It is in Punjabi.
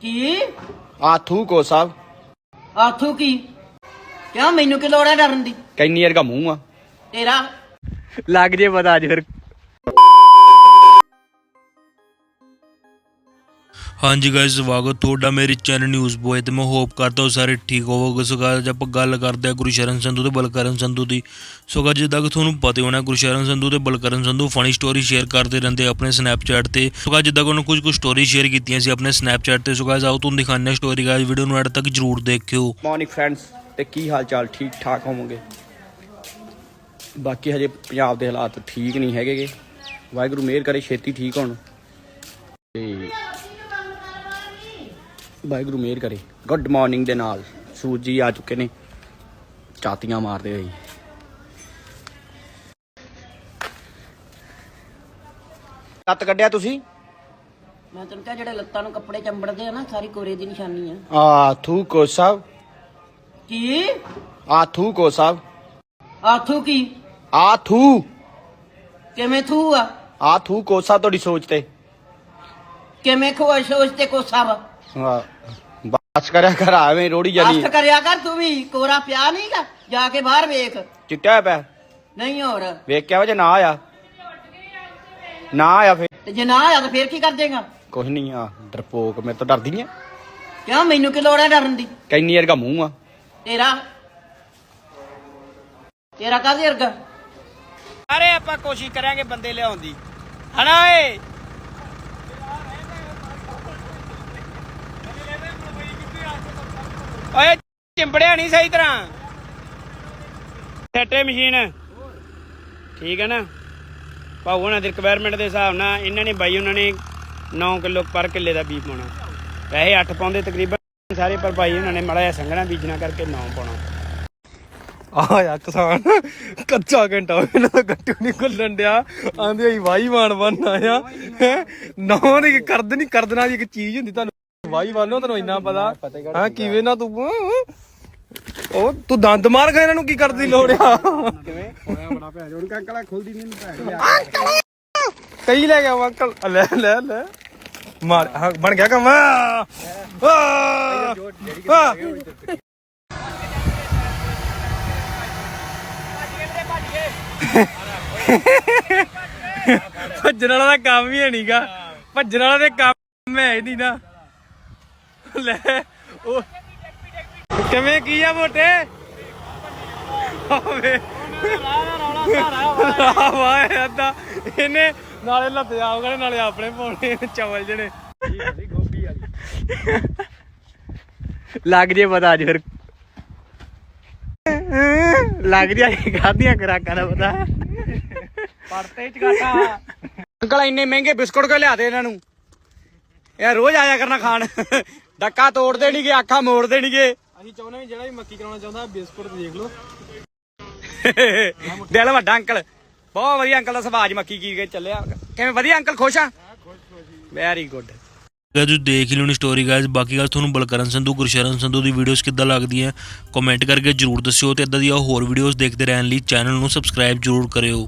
ਕੀ? ਆਥੂ ਕੋ ਸਾਹਿਬ ਆਥੂ ਕੀ? ਕਿਉਂ ਮੈਨੂੰ ਕੀ ਲੋੜ ਹੈ ਡਰਨ ਦੀ? ਕੈਨੀ ਵਰਗਾ ਮੂੰਹ ਆ। ਤੇਰਾ? ਲੱਗ ਜੇ ਪਤਾ ਅੱਜ ਫਿਰ। ਹਾਂਜੀ ਗਾਇਸ ਸਵਾਗਤ ਤੁਹਾਡਾ ਮੇਰੇ ਚੈਨਲ ਨਿਊਜ਼ ਬੋਏ ਤੇ ਮੈਂ ਹੋਪ ਕਰਦਾ ਹਾਂ ਸਾਰੇ ਠੀਕ ਹੋਵੋਗੇ। ਸੋ guys, ਆਪਾਂ ਗੱਲ ਕਰਦੇ ਹਾਂ ਗੁਰਸ਼ਰਨ ਸੰਧੂ ਤੇ ਬਲਕਰਨ ਸੰਧੂ ਦੀ। ਸੋ guys, ਜਿੱਦਾਂ ਕਿ ਤੁਹਾਨੂੰ ਪਤਾ ਹੀ ਹੋਣਾ ਗੁਰਸ਼ਰਨ ਸੰਧੂ ਤੇ Balkaran Sandhu funny story share ਕਰਦੇ ਰਹਿੰਦੇ ਆਪਣੇ ਸਨੈਪਚੈਟ ਤੇ। ਸੋ guys, ਜਿੱਦਾਂ ਕਿ ਉਹਨਾਂ ਕੁਝ ਕੁ ਸਟੋਰੀ ਸ਼ੇਅਰ ਕੀਤੀਆਂ ਸੀ ਆਪਣੇ ਸਨੈਪਚੈਟ ਤੇ। ਸੋ guys, ਆਓ ਤੁਹਾਨੂੰ ਦਿਖਾਉਂਦੇ ਹਾਂ ਸਟੋਰੀ ਗਾਇਸ ਵੀਡੀਓ ਨੂੰ ਐਡ ਤੱਕ ਜਰੂਰ ਦੇਖਿਓ। ਮਾਰਨਿੰਗ ਫਰੈਂਡਸ ਤੇ ਕੀ ਹਾਲ ਚਾਲ? ਠੀਕ ਠਾਕ ਹੋਵੋਗੇ? ਬਾਕੀ ਹਜੇ ਪੰਜਾਬ ਦੇ ਹਾਲਾਤ ਠੀਕ ਨਹੀਂ ਹੈਗੇਗੇ। ਵਾਹਿਗੁਰੂ ਮਿਹਰ ਕਰੇ ਛੇਤੀ ਠੀਕ ਹੋਣ। ਤੇ ਵਾਹਿਗੁਰੂ ਮਿਹਰ ਕਰੇ। ਗੁੱਡ ਮਾਰਨਿੰਗ ਦੇ ਨਾਲ। ਸੂਰਜ ਜੀ ਆ ਚੁੱਕੇ ਨੇ। ਚਾਤੀਆਂ ਮਾਰਦੇ ਹੋਏ। ਕੱਤ ਕੱਢਿਆ ਤੁਸੀਂ? ਮੈਂ ਤੈਨੂੰ ਕਿਹਾ ਜਿਹੜੇ ਲੱਤਾਂ ਨੂੰ ਕੱਪੜੇ ਚੰਬੜਦੇ ਆ ਨਾ ਸਾਰੀ ਕੋਰੇ ਦੀ ਨਿਸ਼ਾਨੀ ਆ। ਆਥੂ ਕੋ ਸਾਹਿਬ। ਕੀ? ਆਥੂ ਕੋ ਸਾਹਿਬ। ਆਥੂ ਕੀ? ਆਥੂ। ਕਿਵੇਂ ਥੂ ਆ? ਆਥੂ ਕੋ ਸਾਹਿਬ ਤੁਹਾਡੀ ਸੋਚ ਤੇ। ਕਿਵੇਂ ਖੋ ਸੋਚ ਤੇ ਕੋਸਾ ਵਾ ਹਾਂ, ਬਸ ਕਰਿਆ ਕਰ ਐਵੇਂ ਰੋੜੀ ਜਾਨੀ। ਅਸਤ ਕਰਿਆ ਕਰ ਤੂੰ ਵੀ ਕੋਰਾ ਪਿਆ ਨਹੀਂਗਾ ਜਾ ਕੇ ਬਾਹਰ ਵੇਖ। ਚਿੱਟਾ ਪਿਆ? ਨਹੀਂ ਹੋਰ। ਵੇਖ ਕੇ ਆਵਾ ਜੇ ਨਾ ਆਇਆ। ਨਾ ਆਇਆ ਫੇਰ। ਤੇ ਜੇ ਨਾ ਆਇਆ ਤਾਂ ਫੇਰ ਕੀ ਕਰ ਦੇਗਾ? ਕੁਛ ਨਹੀਂ ਆ ਡਰਪੋਕ ਮੇਰੇ ਤੋਂ ਡਰਦੀ ਐ ਕਿਉਂ? ਮੈਨੂੰ ਕੀ ਲੋੜ ਹੈ ਡਰਨ ਦੀ? ਕੈਨੀ ਵਰਗਾ ਮੂੰਹ ਆ। ਤੇਰਾ? ਤੇਰਾ ਕਾਹਦੇ ਵਰਗਾ? ਅਰੇ ਆਪਾਂ ਕੋਸ਼ਿਸ਼ ਕਰਾਂਗੇ ਬੰਦੇ ਲਿਆਉਣ ਦੀ। ਹਣਾ ਏ ਓਏ, ਚਿੰਬੜਿਆ ਨਹੀਂ ਸਹੀ ਤਰ੍ਹਾਂ। ਸੈਟੇ ਮਸ਼ੀਨ। ਠੀਕ ਹੈ ਨਾ? ਭਾਉ ਉਹਨਾਂ ਦੀ ਰਿਕੁਆਇਰਮੈਂਟ ਦੇ ਹਿਸਾਬ ਨਾਲ ਇਹਨਾਂ ਨੇ ਬਾਈ, ਉਹਨਾਂ ਨੇ 9 ਕਿਲੋ ਪਰ ਕਿੱਲੇ ਦਾ ਬੀਜ ਪਾਉਣਾ। ਵੈਸੇ 8 ਪਾਉਂਦੇ ਤਕਰੀਬਨ, ਸਾਰੇ ਪਰ ਭਾਈ ਉਹਨਾਂ ਨੇ ਮੜਾ ਜਿਹਾ ਸੰਘਣਾ ਬੀਜਣਾ ਕਰਕੇ 9 ਪਾਉਣਾ। ਆਇਆ ਕਿਸਾਨ, ਕੱਚਾ ਘੰਟਾ ਇਹਨਾਂ ਦਾ ਗੱਟੂ ਨਹੀਂ ਖੁੱਲਣ ਡਿਆ। ਆਂਦੇ ਆਈ ਵਾਈ ਮਾਨ ਬਣ ਆਇਆ ਹੈ? ਨੌਂ ਕਰਦ, ਨਹੀਂ ਕਰਦਣਾ ਦੀ ਇੱਕ ਚੀਜ਼ ਹੁੰਦੀ, ਤੁਹਾਨੂੰ ਵਾਈ ਵਾਲੋ ਤੈਨੂੰ ਇੰਨਾ ਪਤਾ। ਹਾਂ ਕਿਵੇਂ ਨਾ ਤੂੰ ਉਹ ਤੂੰ ਦੰਦ ਮਾਰ ਗਿਆ ਇਹਨਾਂ ਨੂੰ ਕੀ ਕਰਦੀ ਲੋੜ ਆ? ਕਈ ਲੈ ਗਿਆ ਅੰਕਲ। ਲੈ ਲੈ ਲੈ। ਮਾਰ ਹਾਂ ਬਣ ਗਿਆ ਕੰਮ। ਭੱਜਣ ਵਾਲਾ ਤਾਂ ਕੰਮ ਹੀ ਹੈ ਨਹੀਂਗਾ ਭੱਜਣ ਵਾਲਾ ਤੇ ਕੰਮ ਹੈ ਹੀ ਨਹੀਂ ਨਾ। ਲੈ ਉਹ। ਕਿਵੇਂ ਕੀ ਆ ਮੋਟੇ? ਆਵੇ। ਵਾਹ ਅੱਦਾ ਇਹਨੇ ਨਾਲੇ ਲੱਤ ਨਾਲੇ ਆਪਣੇ ਪਾਉਣੇ ਚਵਲ ਜਣੇ ਲੱਗ ਜੇ ਪਤਾ ਅੱਜ ਫਿਰ। ਲੱਗ ਜਾ ਖਾਧੀਆਂ ਖਰਾਕਾਂ ਦਾ ਪਤਾ। ਪੜਤੇ ਚ ਘਾਟਾ ਅੰਕਲ ਇੰਨੇ ਮਹਿੰਗੇ ਬਿਸਕੁਟ ਕਿਉਂ ਲਿਆਦੇ ਇਹਨਾਂ ਨੂੰ? ਇਹ ਰੋਜ਼ ਆਇਆ ਕਰਨਾ ਖਾਣ। ਡੱਕਾ ਤੋੜ ਦੇਣਗੇ ਅੱਖਾਂ ਮੋੜ ਦੇਣਗੇ ਅਸੀਂ ਚਾਹੁੰਦੇ ਵੀ ਜਿਹੜਾ ਵੀ ਮੱਕੀ ਕਰਾਉਣਾ ਚਾਹੁੰਦਾ ਬਿਸਕੁਟ ਦੇਖ ਲਓ। ਦਿਲ ਵੱਡਾ ਅੰਕਲ। ਬਹੁਤ ਵਧੀਆ ਅੰਕਲ ਦਾ ਸੁਭਾਅ ਅੱਜ ਮੱਕੀ ਕੀ ਕੇ ਚੱਲਿਆ। ਕਿਵੇਂ ਵਧੀਆ ਅੰਕਲ ਖੁਸ਼ ਆ? ਵੈਰੀ ਗੁੱਡ ਤੁਸੀਂ ਦੇਖ ਹੀ ਲਿਓਣੀ ਸਟੋਰੀ ਗਾਇਸ ਬਾਕੀ ਗੱਲ ਤੁਹਾਨੂੰ ਬਲਕਰਨ ਸੰਧੂ ਗੁਰਸ਼ਰਨ ਸੰਧੂ ਦੀ ਵੀਡੀਓਜ਼ ਕਿੱਦਾਂ ਲੱਗਦੀਆਂ ਕਮੈਂਟ ਕਰਕੇ ਜਰੂਰ ਦੱਸਿਓ ਤੇ ਇਦਾਂ ਦੀਆਂ ਹੋਰ ਵੀਡੀਓਜ਼ ਦੇਖਦੇ ਰਹਿਣ ਲਈ ਚੈਨਲ ਨੂੰ ਸਬਸਕ੍ਰਾਈਬ ਜਰੂਰ ਕਰਿਓ।